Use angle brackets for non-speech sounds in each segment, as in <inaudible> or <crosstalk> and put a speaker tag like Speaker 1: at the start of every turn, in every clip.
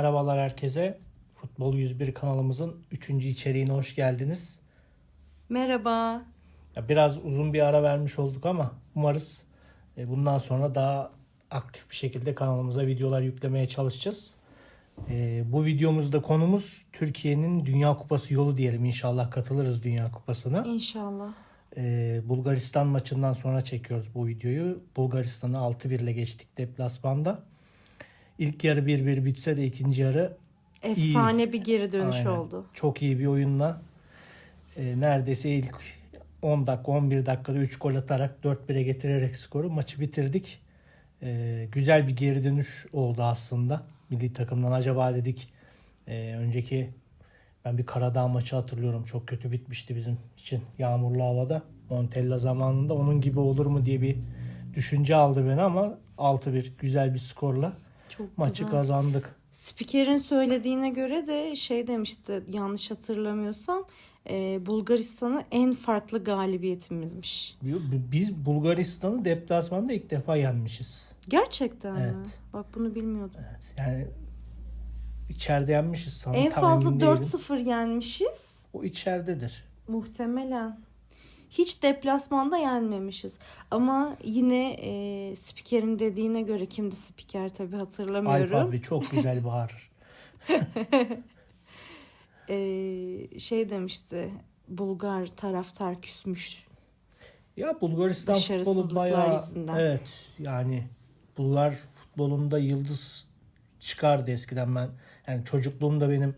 Speaker 1: Merhabalar herkese. Futbol 101 kanalımızın 3. içeriğine hoş geldiniz.
Speaker 2: Merhaba.
Speaker 1: Ya biraz uzun bir ara vermiş olduk ama umarız e, bundan sonra daha aktif bir şekilde kanalımıza videolar yüklemeye çalışacağız. E, Bu videomuzda konumuz Türkiye'nin Dünya Kupası yolu diyelim. İnşallah katılırız Dünya Kupası'na.
Speaker 2: İnşallah.
Speaker 1: E, Bulgaristan maçından sonra çekiyoruz bu videoyu. Bulgaristan'ı 6-1 ile geçtik deplasmanda. İlk yarı 1-1 bitse de ikinci yarı
Speaker 2: Efsane bir geri dönüş
Speaker 1: Aynen.
Speaker 2: oldu.
Speaker 1: Çok iyi bir oyunla e, neredeyse ilk 10 dakika 11 dakikada 3 gol atarak 4-1'e getirerek skoru maçı bitirdik. E, güzel bir geri dönüş oldu aslında. Milli takımdan acaba dedik e, önceki ben bir Karadağ maçı hatırlıyorum. Çok kötü bitmişti bizim için yağmurlu havada. Montella zamanında onun gibi olur mu diye bir düşünce aldı beni ama 6-1 güzel bir skorla
Speaker 2: Çok
Speaker 1: maçı
Speaker 2: güzel.
Speaker 1: kazandık.
Speaker 2: Spikerin söylediğine göre de şey demişti yanlış hatırlamıyorsam e, Bulgaristan'ı en farklı galibiyetimizmiş.
Speaker 1: Biz Bulgaristan'ı deplasmanda ilk defa yenmişiz.
Speaker 2: Gerçekten mi?
Speaker 1: Evet.
Speaker 2: Bak bunu bilmiyordum.
Speaker 1: Evet, yani içeride yenmişiz sana
Speaker 2: en fazla
Speaker 1: emin değilim.
Speaker 2: 4-0 yenmişiz.
Speaker 1: O içeridedir.
Speaker 2: Muhtemelen. Hiç deplasmanda yenmemişiz. Ama yine e, spikerin dediğine göre kimdi spiker tabii
Speaker 1: Alp
Speaker 2: hatırlamıyorum.
Speaker 1: abi çok güzel bağırır.
Speaker 2: Ee, <laughs> şey demişti Bulgar taraftar küsmüş.
Speaker 1: Ya Bulgaristan futbolu bayağı
Speaker 2: yüzünden.
Speaker 1: evet yani Bulgar futbolunda yıldız çıkardı eskiden ben. Yani çocukluğumda benim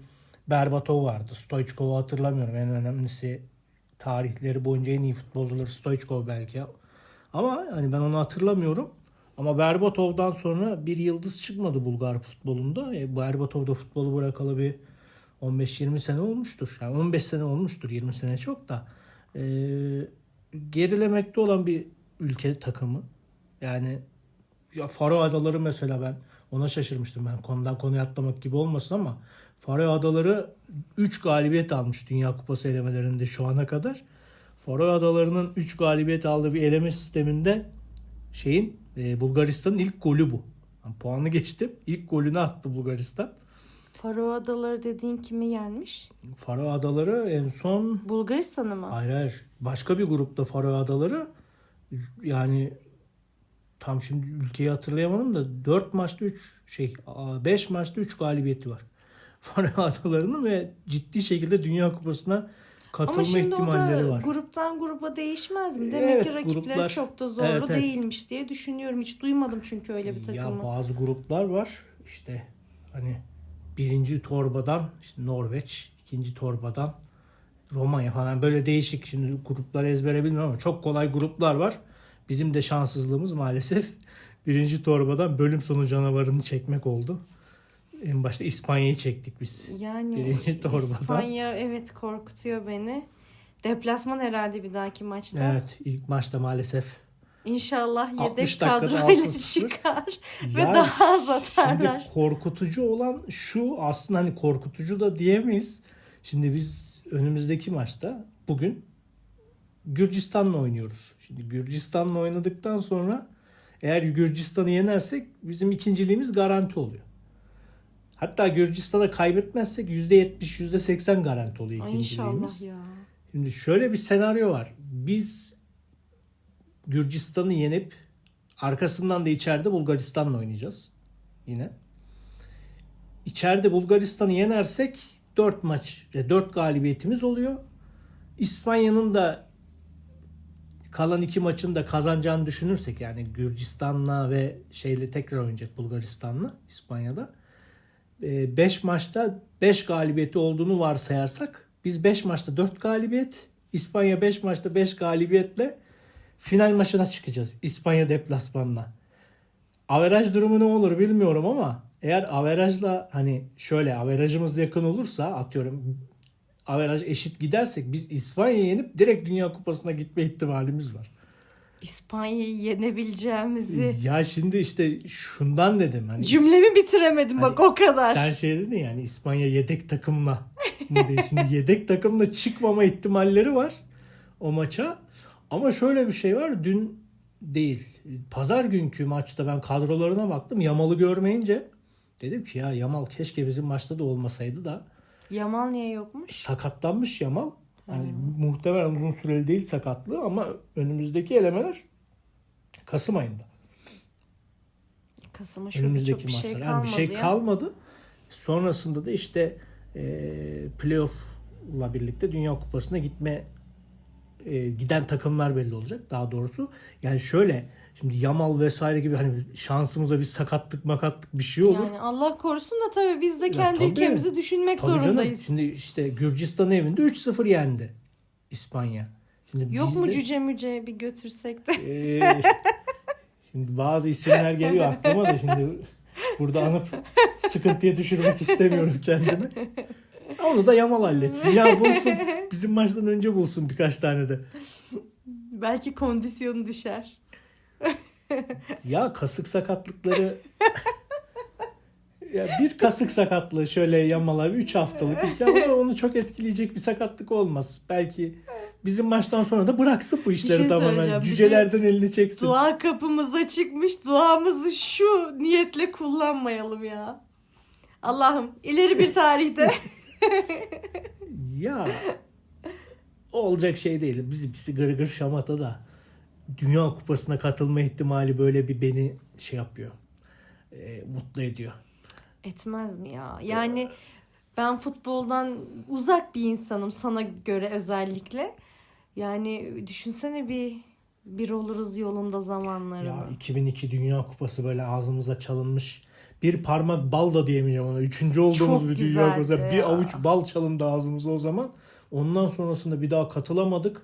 Speaker 1: Berbatov vardı. Stoichkov'u hatırlamıyorum. En önemlisi tarihleri boyunca en iyi futbolcuları Stoichkov belki. Ama hani ben onu hatırlamıyorum. Ama Berbatov'dan sonra bir yıldız çıkmadı Bulgar futbolunda. E, Berbatov da futbolu bırakalı bir 15-20 sene olmuştur. Yani 15 sene olmuştur. 20 sene çok da. E, gerilemekte olan bir ülke takımı. Yani ya Faro Adaları mesela ben ona şaşırmıştım ben. Konudan konuya atlamak gibi olmasın ama Faro Adaları 3 galibiyet almış Dünya Kupası elemelerinde şu ana kadar. Faro Adaları'nın 3 galibiyet aldığı bir eleme sisteminde şeyin e, Bulgaristan'ın ilk golü bu. Yani puanı geçtim. İlk golünü attı Bulgaristan.
Speaker 2: Faro Adaları dediğin kimi yenmiş?
Speaker 1: Faro Adaları en son
Speaker 2: Bulgaristan'ı mı?
Speaker 1: Hayır hayır. Başka bir grupta Faro Adaları yani tam şimdi ülkeyi hatırlayamadım da 4 maçta 3 şey 5 maçta 3 galibiyeti var. <laughs> Faro Adaları'nın ve ciddi şekilde Dünya Kupası'na katılma
Speaker 2: Ama şimdi o
Speaker 1: ihtimalleri
Speaker 2: da
Speaker 1: var.
Speaker 2: gruptan gruba değişmez mi? Demek
Speaker 1: Evet,
Speaker 2: ki rakipleri
Speaker 1: gruplar-
Speaker 2: çok da zorlu
Speaker 1: Evet, evet.
Speaker 2: değilmiş diye düşünüyorum. Hiç duymadım çünkü öyle bir takımı.
Speaker 1: Ya bazı gruplar var işte hani birinci torbadan işte Norveç, ikinci torbadan Romanya falan böyle değişik şimdi grupları ezbere bilmiyorum ama çok kolay gruplar var. Bizim de şanssızlığımız maalesef <laughs> birinci torbadan bölüm sonu canavarını çekmek oldu. En başta İspanya'yı çektik biz.
Speaker 2: Yani
Speaker 1: Birinci torbadan.
Speaker 2: İspanya evet korkutuyor beni. Deplasman herhalde bir dahaki maçta.
Speaker 1: Evet ilk maçta maalesef.
Speaker 2: İnşallah
Speaker 1: 60
Speaker 2: yedek kadroyla
Speaker 1: 6-0. <laughs>
Speaker 2: çıkar ve
Speaker 1: Yani
Speaker 2: daha az
Speaker 1: Şimdi
Speaker 2: atarlar.
Speaker 1: korkutucu olan şu aslında hani korkutucu da diyemeyiz. Şimdi biz önümüzdeki maçta bugün Gürcistan'la oynuyoruz. Şimdi Gürcistan'la oynadıktan sonra eğer Gürcistan'ı yenersek bizim ikinciliğimiz garanti oluyor. Hatta Gürcistan'a kaybetmezsek %70 %80 garanti oluyor ikinciliğimiz.
Speaker 2: İnşallah ya.
Speaker 1: Şimdi şöyle bir senaryo var. Biz Gürcistan'ı yenip arkasından da içeride Bulgaristan'la oynayacağız. Yine. İçeride Bulgaristan'ı yenersek 4 maç ve 4 galibiyetimiz oluyor. İspanya'nın da kalan iki maçın da kazanacağını düşünürsek yani Gürcistan'la ve şeyle tekrar oynayacak Bulgaristan'la İspanya'da. 5 maçta 5 galibiyeti olduğunu varsayarsak biz 5 maçta 4 galibiyet, İspanya 5 maçta 5 galibiyetle final maçına çıkacağız İspanya deplasmanla. Averaj durumu ne olur bilmiyorum ama eğer averajla hani şöyle averajımız yakın olursa atıyorum averaj eşit gidersek biz İspanya'yı yenip direkt Dünya Kupası'na gitme ihtimalimiz var.
Speaker 2: İspanya'yı yenebileceğimizi
Speaker 1: Ya şimdi işte şundan dedim hani
Speaker 2: cümlemi bitiremedim bak o kadar.
Speaker 1: Sen şey dedin yani İspanya yedek takımla. Şimdi yedek takımla çıkmama ihtimalleri var o maça. Ama şöyle bir şey var. Dün değil. Pazar günkü maçta ben kadrolarına baktım. Yamal'ı görmeyince Dedim ki ya Yamal keşke bizim maçta da olmasaydı da
Speaker 2: Yamal niye yokmuş?
Speaker 1: sakatlanmış Yamal. Yani muhtemelen uzun süreli değil sakatlığı ama önümüzdeki elemeler Kasım ayında.
Speaker 2: Kasım'a şöyle
Speaker 1: Önümüzdeki
Speaker 2: çok bir şey
Speaker 1: maçlar.
Speaker 2: kalmadı
Speaker 1: yani bir şey
Speaker 2: ya.
Speaker 1: kalmadı. Sonrasında da işte e, playoff'la birlikte Dünya Kupası'na gitme e, giden takımlar belli olacak daha doğrusu. Yani şöyle şimdi Yamal vesaire gibi hani şansımıza bir sakatlık makatlık bir şey olur.
Speaker 2: Yani Allah korusun da tabii biz de kendi
Speaker 1: tabii.
Speaker 2: ülkemizi düşünmek
Speaker 1: Tabii canım.
Speaker 2: zorundayız.
Speaker 1: Şimdi işte Gürcistan evinde 3-0 yendi İspanya. Şimdi
Speaker 2: Yok mu
Speaker 1: bizde-
Speaker 2: cüce müce bir götürsek de.
Speaker 1: Ee, şimdi bazı isimler geliyor aklıma da şimdi burada anıp sıkıntıya düşürmek istemiyorum kendimi. Onu da Yamal halletsin. Ya bulsun. Bizim maçtan önce bulsun birkaç tane de.
Speaker 2: Belki kondisyonu düşer.
Speaker 1: Ya kasık sakatlıkları ya bir kasık sakatlığı şöyle Yamal'a 3 haftalık ya onu çok etkileyecek bir sakatlık olmaz. Belki bizim maçtan sonra da bıraksın bu işleri
Speaker 2: şey
Speaker 1: tamamen. Cücelerden elini çeksin.
Speaker 2: Dua kapımıza çıkmış. Duamızı şu niyetle kullanmayalım ya. Allah'ım ileri bir tarihte. <laughs>
Speaker 1: Ya olacak şey değil. Bizimkisi gırgır şamata da Dünya Kupası'na katılma ihtimali böyle bir beni şey yapıyor. e, mutlu ediyor.
Speaker 2: Etmez mi ya? Yani ben futboldan uzak bir insanım sana göre özellikle. Yani düşünsene bir bir oluruz yolunda zamanlarını.
Speaker 1: Ya 2002 Dünya Kupası böyle ağzımıza çalınmış. Bir parmak bal da diyemeyeceğim ona. Üçüncü olduğumuz
Speaker 2: Çok
Speaker 1: bir Dünya Kupası. Bir avuç bal çalındı ağzımıza o zaman. Ondan sonrasında bir daha katılamadık.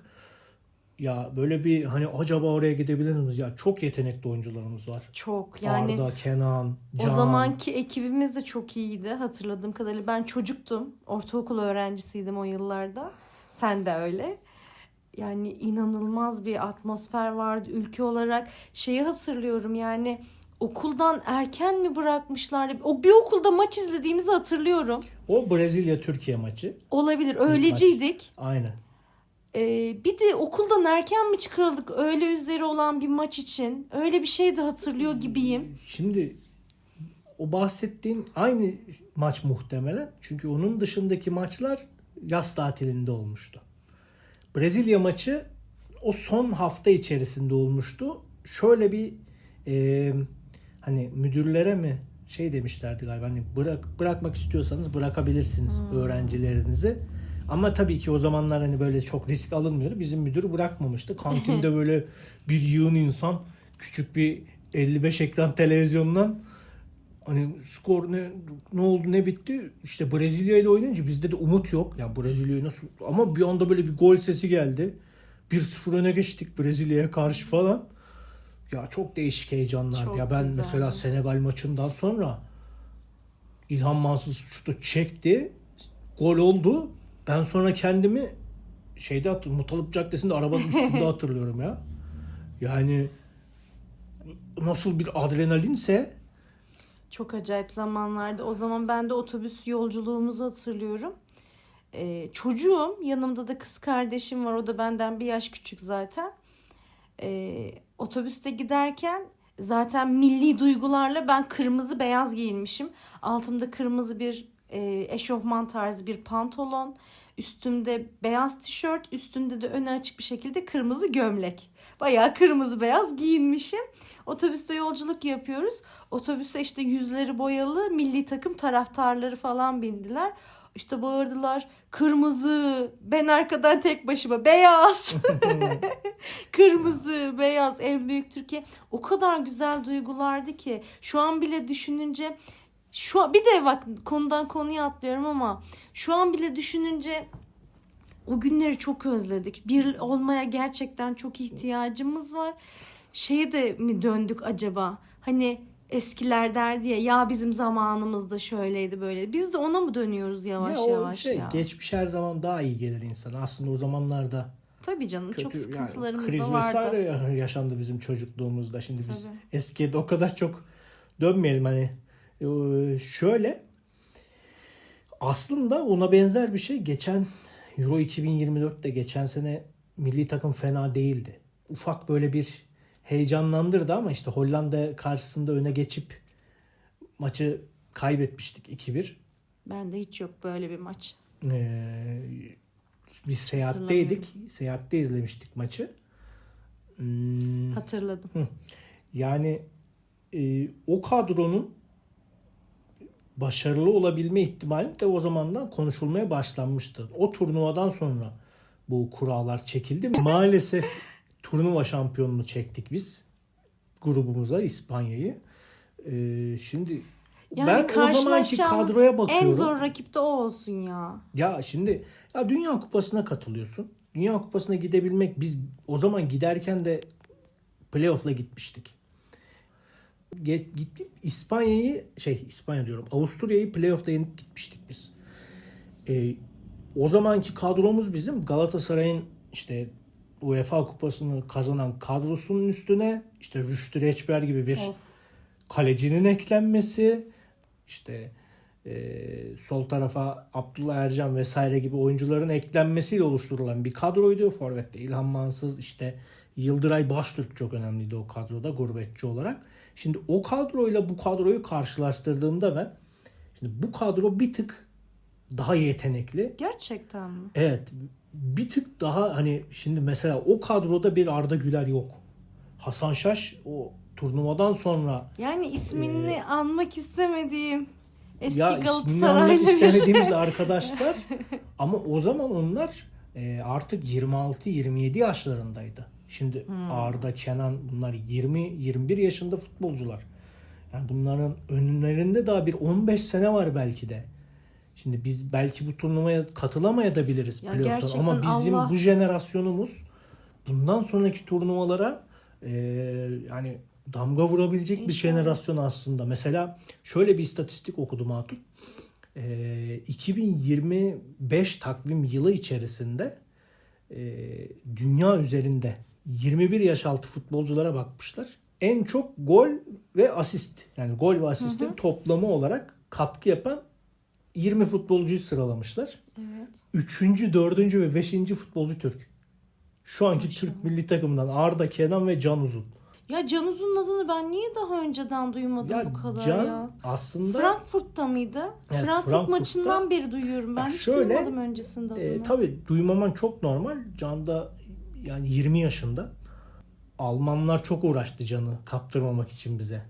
Speaker 1: Ya böyle bir hani acaba oraya gidebilir miyiz? Ya çok yetenekli oyuncularımız var.
Speaker 2: Çok yani
Speaker 1: Arda, Kenan, Can.
Speaker 2: o zamanki ekibimiz de çok iyiydi hatırladığım kadarıyla. Ben çocuktum. Ortaokul öğrencisiydim o yıllarda. Sen de öyle. Yani inanılmaz bir atmosfer vardı ülke olarak. Şeyi hatırlıyorum yani okuldan erken mi bırakmışlardı? O bir okulda maç izlediğimizi hatırlıyorum.
Speaker 1: O Brezilya Türkiye maçı.
Speaker 2: Olabilir. Öyleciydik.
Speaker 1: Aynen.
Speaker 2: Ee, bir de okuldan erken mi çıkarıldık öğle üzeri olan bir maç için? Öyle bir şey de hatırlıyor gibiyim.
Speaker 1: Şimdi o bahsettiğin aynı maç muhtemelen. Çünkü onun dışındaki maçlar yaz tatilinde olmuştu. Brezilya maçı o son hafta içerisinde olmuştu. Şöyle bir e, hani müdürlere mi şey demişlerdi galiba hani bırak bırakmak istiyorsanız bırakabilirsiniz öğrencilerinizi. Ama tabii ki o zamanlar hani böyle çok risk alınmıyordu. Bizim müdür bırakmamıştı. Kantinde <laughs> böyle bir yığın insan küçük bir 55 ekran televizyondan hani skor ne ne oldu ne bitti işte Brezilya ile oynayınca bizde de umut yok. Ya Brezilya'yı nasıl ama bir anda böyle bir gol sesi geldi. 1-0 öne geçtik Brezilya'ya karşı falan. Ya çok değişik heyecanlar.
Speaker 2: Çok
Speaker 1: ya ben
Speaker 2: güzeldi.
Speaker 1: mesela Senegal maçından sonra İlhan Mansız şutu çekti. Gol oldu. Ben sonra kendimi şeyde hatırlıyorum. Mutalıp Caddesi'nde arabanın <laughs> üstünde hatırlıyorum ya. Yani nasıl bir adrenalinse
Speaker 2: Çok acayip zamanlarda. O zaman ben de otobüs yolculuğumuzu hatırlıyorum. Ee, çocuğum. Yanımda da kız kardeşim var. O da benden bir yaş küçük zaten. Ee, otobüste giderken zaten milli duygularla ben kırmızı beyaz giyinmişim. Altımda kırmızı bir e, eşofman tarzı bir pantolon. Üstümde beyaz tişört, üstünde de önü açık bir şekilde kırmızı gömlek. Bayağı kırmızı beyaz giyinmişim. Otobüste yolculuk yapıyoruz. Otobüse işte yüzleri boyalı milli takım taraftarları falan bindiler. İşte bağırdılar kırmızı ben arkadan tek başıma beyaz <laughs> kırmızı beyaz en büyük Türkiye o kadar güzel duygulardı ki şu an bile düşününce şu an bir de bak konudan konuya atlıyorum ama şu an bile düşününce o günleri çok özledik. Bir olmaya gerçekten çok ihtiyacımız var. Şeye de mi döndük acaba? Hani eskiler derdi ya ya bizim zamanımızda şöyleydi böyle. Biz de ona mı dönüyoruz yavaş
Speaker 1: ya
Speaker 2: yavaş
Speaker 1: şey
Speaker 2: ya?
Speaker 1: geçmiş her zaman daha iyi gelir insana. Aslında o zamanlarda
Speaker 2: Tabii canım çok
Speaker 1: kötü yani
Speaker 2: sıkıntılarımız
Speaker 1: kriz
Speaker 2: da vardı.
Speaker 1: vesaire yaşandı bizim çocukluğumuzda. Şimdi biz
Speaker 2: Tabii.
Speaker 1: eskiye de o kadar çok dönmeyelim hani. Ee, Şöyle aslında ona benzer bir şey geçen Euro 2024'te geçen sene milli takım fena değildi. Ufak böyle bir heyecanlandırdı ama işte Hollanda karşısında öne geçip maçı kaybetmiştik 2-1.
Speaker 2: Ben de hiç yok böyle bir maç.
Speaker 1: Ee, biz seyahatteydik. Seyahatte izlemiştik maçı. Hmm,
Speaker 2: Hatırladım.
Speaker 1: yani e, o kadronun başarılı olabilme ihtimali de o zamandan konuşulmaya başlanmıştı. O turnuvadan sonra bu kurallar çekildi. <laughs> Maalesef turnuva şampiyonunu çektik biz grubumuza İspanya'yı. Ee, şimdi
Speaker 2: Yani
Speaker 1: ben o zamanki kadroya bakıyorum.
Speaker 2: En zor rakip de o olsun ya.
Speaker 1: Ya şimdi ya Dünya Kupası'na katılıyorsun. Dünya Kupası'na gidebilmek biz o zaman giderken de playoff'la gitmiştik. Gittik İspanya'yı şey İspanya diyorum Avusturya'yı playoff'la yenip gitmiştik biz. Ee, o zamanki kadromuz bizim Galatasaray'ın işte UEFA Kupası'nı kazanan kadrosunun üstüne işte Rüştü Reçber gibi bir
Speaker 2: Of.
Speaker 1: kalecinin eklenmesi işte e, sol tarafa Abdullah Ercan vesaire gibi oyuncuların eklenmesiyle oluşturulan bir kadroydu. Forvet'te İlhan Mansız işte Yıldıray Baştürk çok önemliydi o kadroda gurbetçi olarak. Şimdi o kadroyla bu kadroyu karşılaştırdığımda ben şimdi bu kadro bir tık daha yetenekli.
Speaker 2: Gerçekten mi?
Speaker 1: Evet bir tık daha hani şimdi mesela o kadroda bir Arda Güler yok. Hasan Şaş o turnuvadan sonra
Speaker 2: Yani ismini
Speaker 1: Ee,
Speaker 2: anmak istemediğim eski
Speaker 1: ya
Speaker 2: Galatasaraylı bir
Speaker 1: istemediğimiz arkadaşlar <laughs> ama o zaman onlar e, artık 26-27 yaşlarındaydı. Şimdi
Speaker 2: Hmm.
Speaker 1: Arda, Kenan bunlar 20-21 yaşında futbolcular. Yani bunların önlerinde daha bir 15 sene var belki de. Şimdi biz belki bu turnuvaya katılamayabiliriz
Speaker 2: Ya
Speaker 1: playoff'tan ama bizim
Speaker 2: Allah-
Speaker 1: bu jenerasyonumuz bundan sonraki turnuvalara e, yani damga vurabilecek bir jenerasyon aslında. Mesela şöyle bir istatistik okudum Hatun. E, 2025 takvim yılı içerisinde e, dünya üzerinde 21 yaş altı futbolculara bakmışlar. En çok gol ve asist yani gol ve asistin toplamı olarak katkı yapan 20 futbolcuyu sıralamışlar.
Speaker 2: Evet.
Speaker 1: Üçüncü, dördüncü ve beşinci futbolcu Türk. Şu anki
Speaker 2: Maşallah.
Speaker 1: Türk milli takımından Arda, Kenan ve Can Uzun.
Speaker 2: Ya Can Uzun'un adını ben niye daha önceden duymadım
Speaker 1: Ya
Speaker 2: bu kadar
Speaker 1: Can
Speaker 2: ya?
Speaker 1: aslında
Speaker 2: Frankfurt'ta mıydı?
Speaker 1: Evet,
Speaker 2: Frankfurt
Speaker 1: Frankfurt'ta.
Speaker 2: maçından beri duyuyorum. Ben
Speaker 1: Ya
Speaker 2: hiç
Speaker 1: şöyle,
Speaker 2: duymadım öncesinde adını.
Speaker 1: e, tabii duymaman çok normal. Can da yani 20 yaşında. Almanlar çok uğraştı Can'ı kaptırmamak için bize.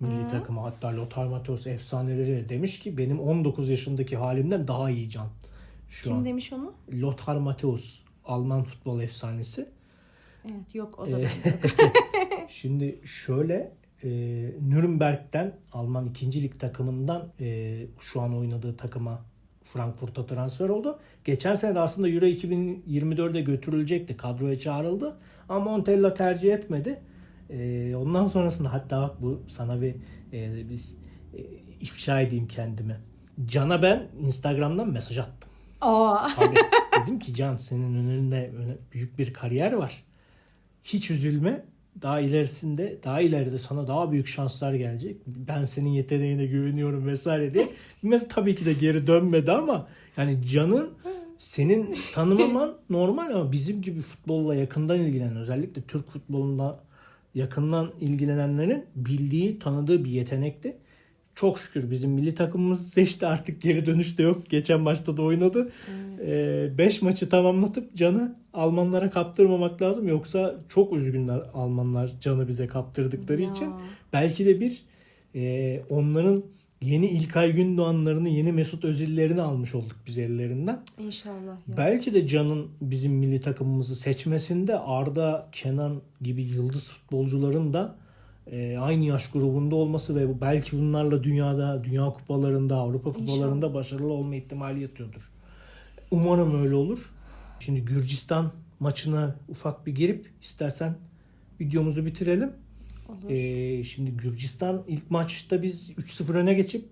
Speaker 1: Milli
Speaker 2: Hı.
Speaker 1: takıma hatta Lothar Matthäus efsaneleri demiş ki benim 19 yaşındaki halimden daha iyi Can. Şu
Speaker 2: Kim
Speaker 1: an.
Speaker 2: demiş onu?
Speaker 1: Lothar Matthäus Alman futbol efsanesi.
Speaker 2: Evet yok o da
Speaker 1: Ee. <laughs> <laughs> Şimdi şöyle e, Nürnberg'den Alman 2. lig takımından e, şu an oynadığı takıma Frankfurt'a transfer oldu. Geçen sene de aslında Euro 2024'e götürülecekti. Kadroya çağrıldı. Ama Montella tercih etmedi. E, ondan sonrasında hatta bak bu sana bir e, biz e, ifşa edeyim kendimi. Can'a ben Instagram'dan mesaj attım.
Speaker 2: Aa.
Speaker 1: Tabii. <laughs> Dedim ki Can senin önünde büyük bir kariyer var. Hiç üzülme. Daha ilerisinde, daha ileride sana daha büyük şanslar gelecek. Ben senin yeteneğine güveniyorum vesaire diye. <laughs> Mesela tabii ki de geri dönmedi ama yani Can'ın senin tanımaman <laughs> normal ama bizim gibi futbolla yakından ilgilenen özellikle Türk futbolunda yakından ilgilenenlerin bildiği, tanıdığı bir yetenekti. Çok şükür bizim milli takımımız seçti artık geri dönüş de yok. Geçen maçta da oynadı. 5 maçı tamamlatıp Can'ı Almanlara kaptırmamak lazım. Yoksa çok üzgünler Almanlar Can'ı bize kaptırdıkları
Speaker 2: Ya.
Speaker 1: için. Belki de bir e, onların yeni İlkay Gündoğanlarını, yeni Mesut Özil'lerini almış olduk biz ellerinden.
Speaker 2: İnşallah ya.
Speaker 1: Belki de Can'ın bizim milli takımımızı seçmesinde Arda, Kenan gibi yıldız futbolcuların da e, aynı yaş grubunda olması ve belki bunlarla dünyada, dünya kupalarında, Avrupa kupalarında başarılı olma ihtimali yatıyordur. Umarım öyle olur. Şimdi Gürcistan maçına ufak bir girip istersen videomuzu bitirelim.
Speaker 2: Olur.
Speaker 1: Ee, şimdi Gürcistan ilk maçta biz 3-0 öne geçip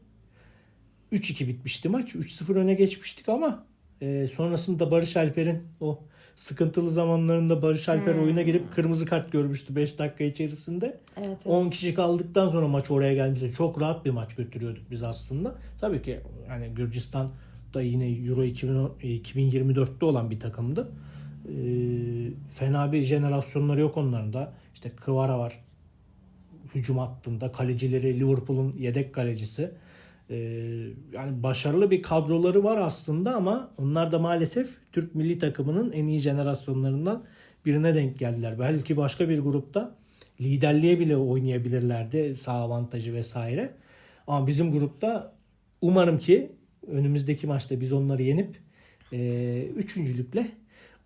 Speaker 1: 3-2 bitmişti maç. 3-0 öne geçmiştik ama e, sonrasında Barış Alper'in o sıkıntılı zamanlarında Barış Alper
Speaker 2: Hmm.
Speaker 1: oyuna girip kırmızı kart görmüştü 5 dakika içerisinde.
Speaker 2: evet, evet.
Speaker 1: 10 kişi kaldıktan sonra maç oraya gelmişti. Çok rahat bir maç götürüyorduk biz aslında. Tabii ki yani Gürcistan da yine Euro 2000 2024'te olan bir takımdı. Ee, fena bir jenerasyonları yok onların da. İşte Kvara var hücum hattında. Kalecileri Liverpool'un yedek kalecisi. Ee, yani başarılı bir kadroları var aslında ama onlar da maalesef Türk milli takımının en iyi jenerasyonlarından birine denk geldiler. Belki başka bir grupta liderliğe bile oynayabilirlerdi sağ avantajı vesaire. Ama bizim grupta umarım ki önümüzdeki maçta biz onları yenip e, üçüncülükle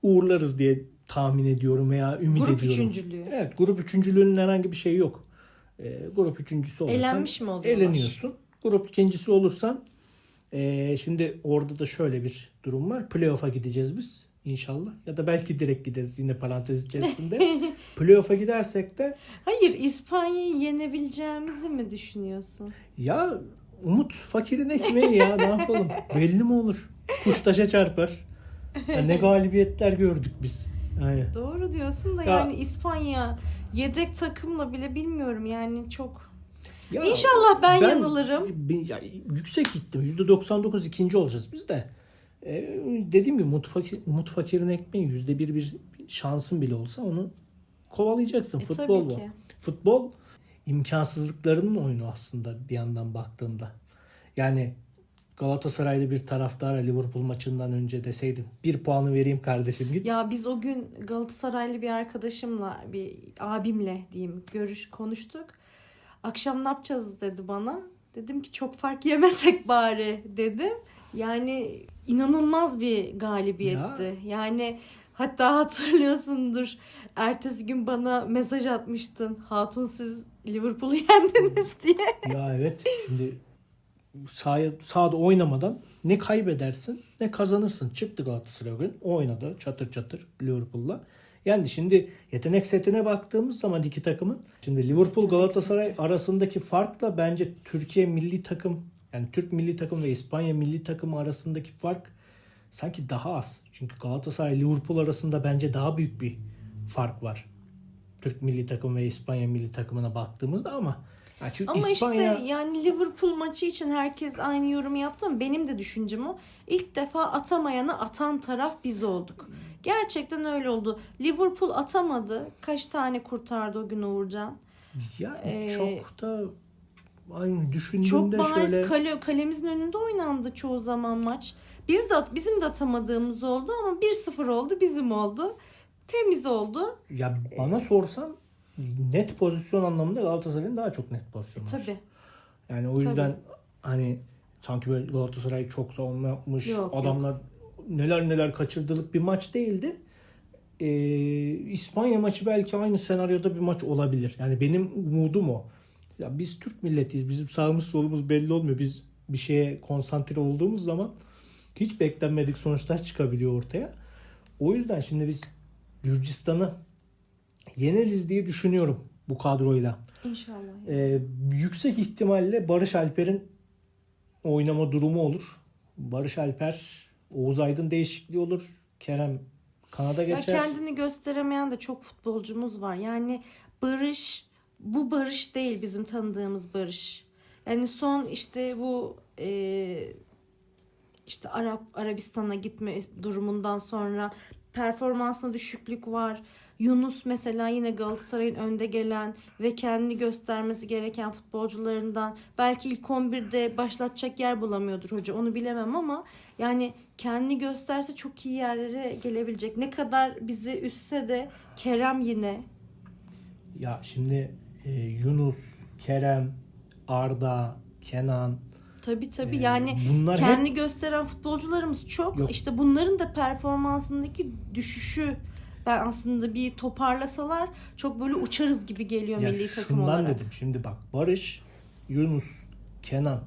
Speaker 1: uğurlarız diye tahmin ediyorum veya ümit
Speaker 2: Grup
Speaker 1: ediyorum.
Speaker 2: üçüncülüğü.
Speaker 1: Evet grup üçüncülüğünün herhangi bir şeyi yok. E, grup üçüncüsü olursan
Speaker 2: Elenmiş mi oluyorlar?
Speaker 1: eleniyorsun. Grup ikincisi olursan e, şimdi orada da şöyle bir durum var. Playoff'a gideceğiz biz inşallah. Ya da belki direkt gideriz yine parantez içerisinde. <laughs> Playoff'a gidersek de
Speaker 2: Hayır İspanya'yı yenebileceğimizi mi düşünüyorsun?
Speaker 1: ya umut fakirin ekmeği ya ne yapalım? Belli mi olur? Kuş taşa çarpar. Ya ne galibiyetler gördük biz. Yani.
Speaker 2: Doğru diyorsun da
Speaker 1: Ya-
Speaker 2: yani İspanya yedek takımla bile bilmiyorum yani çok.
Speaker 1: Ya
Speaker 2: İnşallah ben, yanılırım.
Speaker 1: ben- ya yüksek gittim. %99 ikinci olacağız biz de. Ee, dediğim gibi Umut, fakir, Umut Fakir'in ekmeği yüzde bir bir şansın bile olsa onu kovalayacaksın.
Speaker 2: E,
Speaker 1: Futbol
Speaker 2: tabii
Speaker 1: bu.
Speaker 2: ki.
Speaker 1: Futbol imkansızlıklarının oyunu aslında bir yandan baktığında. Yani Galatasaraylı bir taraftara Liverpool maçından önce deseydin bir puanı vereyim kardeşim git.
Speaker 2: Ya biz o gün Galatasaraylı bir arkadaşımla, bir abimle diyeyim görüş konuştuk. Akşam ne yapacağız dedi bana. Dedim ki çok fark yemesek bari dedim. Yani inanılmaz bir galibiyetti. Yani hatta hatırlıyorsundur. Ertesi gün bana mesaj atmıştın. Hatun siz Liverpool'u <laughs> yendiniz diye.
Speaker 1: Ya evet şimdi sahaya, sahada oynamadan ne kaybedersin ne kazanırsın. Çıktı Galatasaray o gün oynadı çatır çatır Liverpool'la. Yani şimdi yetenek setine baktığımız zaman iki takımın şimdi Liverpool Galatasaray arasındaki farkla bence Türkiye milli takım yani Türk milli takım ve İspanya milli takımı arasındaki fark sanki daha az. Çünkü Galatasaray Liverpool arasında bence daha büyük bir fark var. Türk milli takım ve İspanya milli takımına baktığımızda ama ya çünkü
Speaker 2: Ama
Speaker 1: İspanya
Speaker 2: işte yani Liverpool maçı için herkes aynı yorumu yaptı ama benim de düşüncem o. İlk defa atamayanı atan taraf biz olduk. Gerçekten öyle oldu. Liverpool atamadı. Kaç tane kurtardı o gün Uğurcan?
Speaker 1: Ya
Speaker 2: Ee,
Speaker 1: çok da aynı
Speaker 2: Çok
Speaker 1: düşündüğümde
Speaker 2: bariz
Speaker 1: şöyle
Speaker 2: kale, kalemizin önünde oynandı çoğu zaman maç. Biz de bizim de atamadığımız oldu ama 1-0 oldu bizim oldu. Temiz oldu.
Speaker 1: ya bana sorsan net pozisyon anlamında Galatasaray'ın daha çok net pozisyonu var.
Speaker 2: Tabii.
Speaker 1: Yani o yüzden hani sanki böyle Galatasaray çok savunma yapmış.
Speaker 2: Yok,
Speaker 1: adamlar neler neler kaçırdılık bir maç değildi. Ee, İspanya maçı belki aynı senaryoda bir maç olabilir. Yani benim umudum o. Ya biz Türk milletiyiz. Bizim sağımız solumuz belli olmuyor. Biz bir şeye konsantre olduğumuz zaman hiç beklenmedik sonuçlar çıkabiliyor ortaya. O yüzden şimdi biz Gürcistan'ı yeneriz diye düşünüyorum bu kadroyla.
Speaker 2: İnşallah.
Speaker 1: Ee, yüksek ihtimalle Barış Alper'in oynama durumu olur. Barış Alper, Oğuz Aydın değişikliği olur. Kerem Kanada
Speaker 2: Ya
Speaker 1: geçer.
Speaker 2: kendini gösteremeyen de çok futbolcumuz var. Yani Barış bu Barış değil bizim tanıdığımız Barış. Yani son işte bu e, işte Arap Arabistan'a gitme durumundan sonra performansına düşüklük var. Yunus mesela yine Galatasaray'ın önde gelen ve kendini göstermesi gereken futbolcularından. Belki ilk 11'de başlatacak yer bulamıyordur hoca onu bilemem ama yani kendini gösterse çok iyi yerlere gelebilecek. Ne kadar bizi üstse de Kerem yine
Speaker 1: Ya şimdi e, Yunus, Kerem, Arda, Kenan
Speaker 2: tabii tabii
Speaker 1: e,
Speaker 2: yani
Speaker 1: bunlar
Speaker 2: kendi
Speaker 1: hep
Speaker 2: gösteren futbolcularımız çok.
Speaker 1: Yok.
Speaker 2: İşte bunların da performansındaki düşüşü ben aslında bir toparlasalar çok böyle uçarız gibi geliyor
Speaker 1: ya
Speaker 2: milli takım olarak.
Speaker 1: dedim. Şimdi bak Barış, Yunus, Kenan,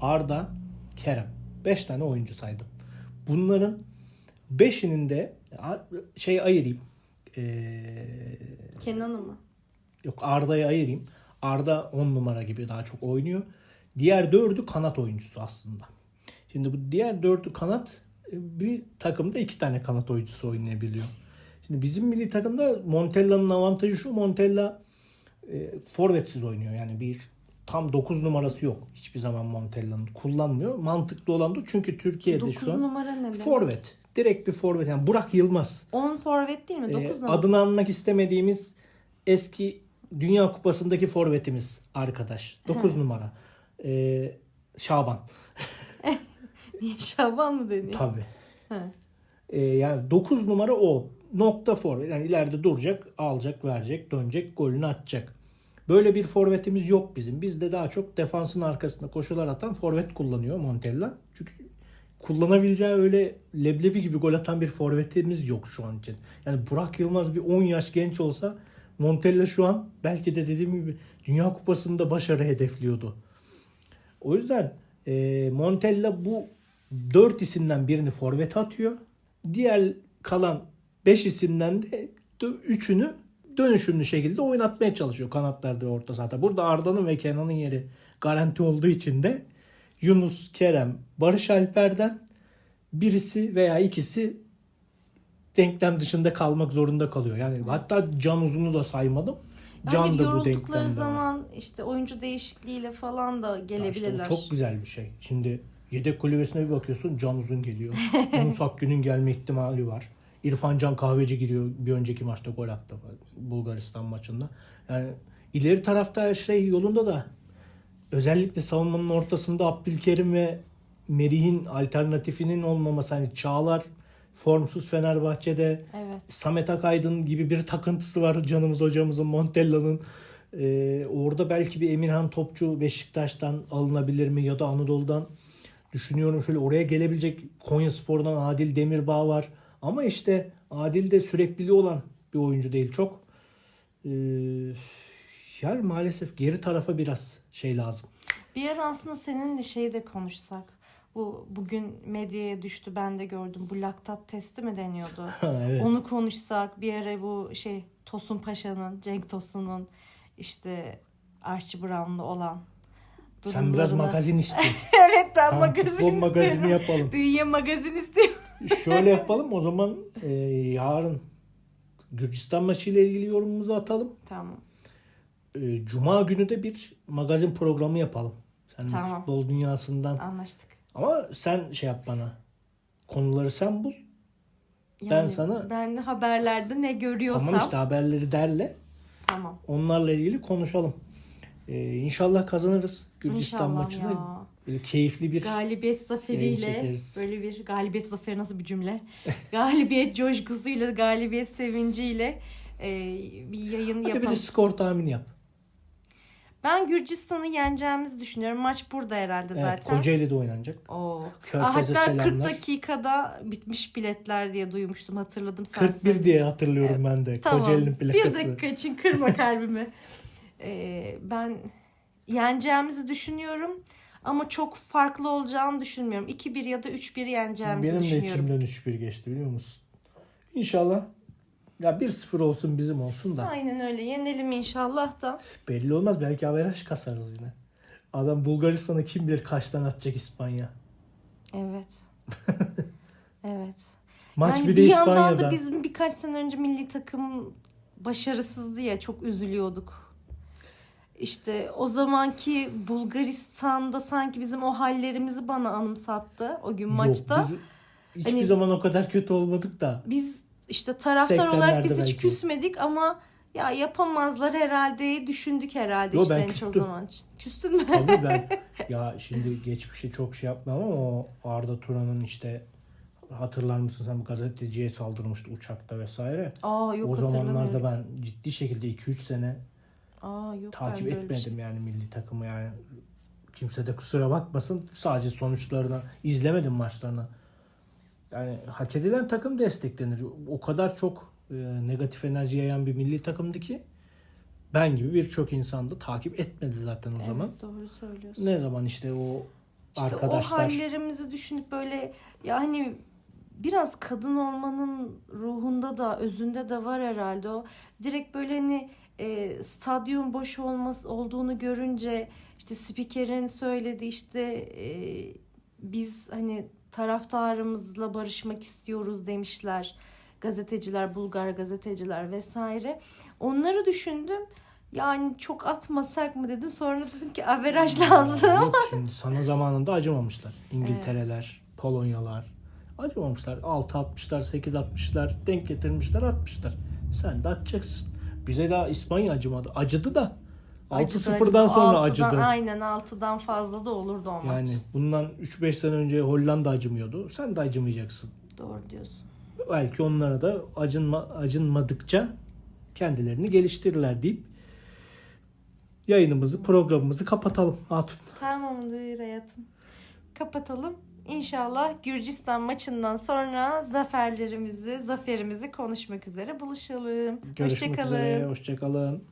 Speaker 1: Arda, Kerem. 5 tane oyuncu saydım. Bunların 5'inin de şey ayırayım. Ee,
Speaker 2: Kenan'ı mı?
Speaker 1: Yok Arda'yı ayırayım. Arda 10 numara gibi daha çok oynuyor. Diğer dördü kanat oyuncusu aslında. Şimdi bu diğer dördü kanat e, bir takımda iki tane kanat oyuncusu oynayabiliyor. Şimdi bizim milli takımda Montella'nın avantajı şu. Montella e, forvetsiz oynuyor. Yani bir tam 9 numarası yok. Hiçbir zaman Montella'nın kullanmıyor. Mantıklı olan da çünkü Türkiye'de
Speaker 2: 9
Speaker 1: şu an
Speaker 2: numara ne
Speaker 1: forvet. Direkt bir forvet. Yani Burak Yılmaz.
Speaker 2: 10 forvet değil mi? 9
Speaker 1: Ee,
Speaker 2: numara.
Speaker 1: adını anmak istemediğimiz eski Dünya Kupası'ndaki forvetimiz arkadaş. 9
Speaker 2: Hı.
Speaker 1: numara. Ee, Şaban. <laughs>
Speaker 2: Niye Şaban mı deniyor?
Speaker 1: Tabii. Ee, yani 9 numara o. Nokta forvet. Yani ileride duracak, alacak, verecek, dönecek, golünü atacak. Böyle bir forvetimiz yok bizim. Bizde daha çok defansın arkasında koşular atan forvet kullanıyor Montella. Çünkü kullanabileceği öyle leblebi gibi gol atan bir forvetimiz yok şu an için. Yani Burak Yılmaz bir 10 yaş genç olsa Montella şu an belki de dediğim gibi Dünya Kupası'nda başarı hedefliyordu. O yüzden e, Montella bu 4 isimden birini forvet atıyor. Diğer kalan 5 isimden de 3'ünü dönüşümlü şekilde oynatmaya çalışıyor kanatlarda ve orta sahada. Burada Arda'nın ve Kenan'ın yeri garanti olduğu için de Yunus, Kerem, Barış Alper'den birisi veya ikisi denklem dışında kalmak zorunda kalıyor. Yani hatta Can Uzun'u da saymadım. Can
Speaker 2: Bence
Speaker 1: da bu
Speaker 2: yoruldukları
Speaker 1: denklemde
Speaker 2: zaman işte oyuncu değişikliğiyle falan da
Speaker 1: Ya işte
Speaker 2: gelebilirler.
Speaker 1: bu çok güzel bir şey. Şimdi yedek kulübesine bir bakıyorsun Can Uzun geliyor. <laughs> Yunus Akgün'ün gelme ihtimali var. İrfan Can Kahveci giriyor. Bir önceki maçta gol attı Bulgaristan maçında. Yani ileri tarafta her şey yolunda da özellikle savunmanın ortasında Abdülkerim ve Merih'in alternatifinin olmaması hani Çağlar formsuz Fenerbahçe'de
Speaker 2: Evet.
Speaker 1: Samet Akaydın gibi bir takıntısı var canımız hocamızın Montella'nın. Ee, orada belki bir Emirhan Topçu Beşiktaş'tan alınabilir mi ya da Anadolu'dan düşünüyorum şöyle oraya gelebilecek Konya Spor'dan Adil Demirbağ var. Ama işte Adil de sürekliliği olan bir oyuncu değil çok. Ee, yani maalesef geri tarafa biraz şey lazım.
Speaker 2: Bir ara aslında seninle şey de konuşsak. Bu bugün medyaya düştü ben de gördüm. Bu laktat testi mi deniyordu? <laughs>
Speaker 1: evet.
Speaker 2: Onu konuşsak bir ara bu şey Tosun Paşa'nın, Cenk Tosun'un işte Archie Brown'la olan
Speaker 1: Sen biraz magazin istiyorsun. <laughs>
Speaker 2: evet ben
Speaker 1: Tamam,
Speaker 2: magazin
Speaker 1: futbol magazini
Speaker 2: istiyorum.
Speaker 1: yapalım.
Speaker 2: Bünye magazin istiyorum.
Speaker 1: Şöyle <laughs> yapalım o zaman e, yarın Gürcistan maçı ile ilgili yorumumuzu atalım.
Speaker 2: Tamam.
Speaker 1: E, Cuma günü de bir magazin programı yapalım. Sen
Speaker 2: Tamam.
Speaker 1: futbol dünyasından.
Speaker 2: Anlaştık.
Speaker 1: Ama sen şey yap bana. Konuları sen bul.
Speaker 2: Yani
Speaker 1: Ben sana-
Speaker 2: ben de haberlerde ne görüyorsam
Speaker 1: Tamam işte haberleri derle.
Speaker 2: tamam.
Speaker 1: Onlarla ilgili konuşalım. E, inşallah kazanırız Gürcistan
Speaker 2: İnşallah
Speaker 1: maçını.
Speaker 2: ya.
Speaker 1: Böyle keyifli bir
Speaker 2: Galibiyet zaferiyle böyle bir galibiyet zaferi nasıl bir cümle? <laughs> galibiyet coşkusuyla, galibiyet sevinciyle e, bir yayın
Speaker 1: Hadi bir
Speaker 2: yapalım.
Speaker 1: de skor tahmini yap.
Speaker 2: Ben Gürcistan'ı yeneceğimizi düşünüyorum. Maç burada herhalde
Speaker 1: Evet,
Speaker 2: zaten.
Speaker 1: Kocaeli'de oynanacak.
Speaker 2: Oo. Aa, hatta 40
Speaker 1: selamlar.
Speaker 2: dakikada bitmiş biletler diye duymuştum hatırladım sen
Speaker 1: 41
Speaker 2: söyle.
Speaker 1: diye hatırlıyorum ben de.
Speaker 2: Tamam.
Speaker 1: Kocaeli'nin
Speaker 2: Bir
Speaker 1: plakası.
Speaker 2: dakika için kırma <laughs> kalbimi. Ee, ben yeneceğimizi düşünüyorum. Ama çok farklı olacağını düşünmüyorum. 2-1 ya da 3-1 yeneceğimizi
Speaker 1: Benim de
Speaker 2: düşünüyorum.
Speaker 1: içimden 3-1 geçti biliyor musun? İnşallah ya 1-0 olsun bizim olsun da.
Speaker 2: Aynen öyle. Yenelim inşallah da.
Speaker 1: Belli olmaz belki averaj kasarız yine. Adam Bulgaristan'a kim bilir kaçtan atacak İspanya.
Speaker 2: Evet. <laughs> evet.
Speaker 1: Maç
Speaker 2: yani
Speaker 1: bir
Speaker 2: bir,
Speaker 1: de
Speaker 2: yandan
Speaker 1: İspanya'da.
Speaker 2: da bizim birkaç sene önce milli takım başarısızdı ya çok üzülüyorduk. İşte o zamanki Bulgaristan'da sanki bizim o hallerimizi bana anımsattı o gün
Speaker 1: Yok,
Speaker 2: maçta.
Speaker 1: biz hiçbir
Speaker 2: Hani-
Speaker 1: zaman o kadar kötü olmadık da.
Speaker 2: Biz işte taraftar olarak biz
Speaker 1: 80'lerde
Speaker 2: hiç
Speaker 1: belki.
Speaker 2: küsmedik ama ya yapamazlar herhalde düşündük herhalde
Speaker 1: Yo,
Speaker 2: işte
Speaker 1: ben küstüm.
Speaker 2: zaman. <laughs> Küstün mü?
Speaker 1: Tabii ben <laughs> ya şimdi geçmişe çok şey yapmam ama o Arda Turan'ın işte hatırlar mısın sen gazeteciye saldırmıştı uçakta vesaire.
Speaker 2: Aa yok
Speaker 1: o zamanlarda ben ciddi şekilde 2-3 sene
Speaker 2: Aa yok
Speaker 1: takip etmedim
Speaker 2: şey.
Speaker 1: yani milli takımı yani. Kimse de kusura bakmasın. Sadece sonuçlarını izlemedim maçlarını. Yani hak edilen takım desteklenir. O kadar çok e, negatif enerji yayan bir milli takımdı ki ben gibi birçok insan da takip etmedi zaten o
Speaker 2: Evet,
Speaker 1: zaman.
Speaker 2: doğru söylüyorsun.
Speaker 1: Ne zaman işte o
Speaker 2: İşte
Speaker 1: arkadaşlar
Speaker 2: o hallerimizi düşünüp böyle yani biraz kadın olmanın ruhunda da özünde de var herhalde o. Direkt böyle hani e, stadyum boş olması olduğunu görünce işte spikerin söyledi işte e, biz hani taraftarımızla barışmak istiyoruz demişler. Gazeteciler, Bulgar gazeteciler vesaire. Onları düşündüm. Yani çok atmasak mı dedim. Sonra dedim ki averaj lazım.
Speaker 1: Yok şimdi sana zamanında acımamışlar. İngiltere'ler, Polonyalar acımamışlar. 6 atmışlar, 8 atmışlar, denk getirmişler, atmışlar. Sen de atacaksın. Bize daha İspanya acımadı. Acıdı da
Speaker 2: Acıdı,
Speaker 1: 6-0'dan
Speaker 2: acıdı.
Speaker 1: sonra
Speaker 2: Altıdan-
Speaker 1: acıdı.
Speaker 2: Aynen 6'dan fazla da olurdu o maç.
Speaker 1: Yani bundan 3-5 sene önce Hollanda acımıyordu. Sen de acımayacaksın.
Speaker 2: Doğru diyorsun.
Speaker 1: Belki onlara da acınma, acınmadıkça kendilerini geliştirirler deyip yayınımızı, programımızı kapatalım Hatun.
Speaker 2: Tamamdır hayatım. Kapatalım. İnşallah Gürcistan maçından sonra zaferlerimizi, zaferimizi konuşmak üzere buluşalım.
Speaker 1: Görüşmek
Speaker 2: Hoşçakalın.
Speaker 1: üzere. Hoşçakalın.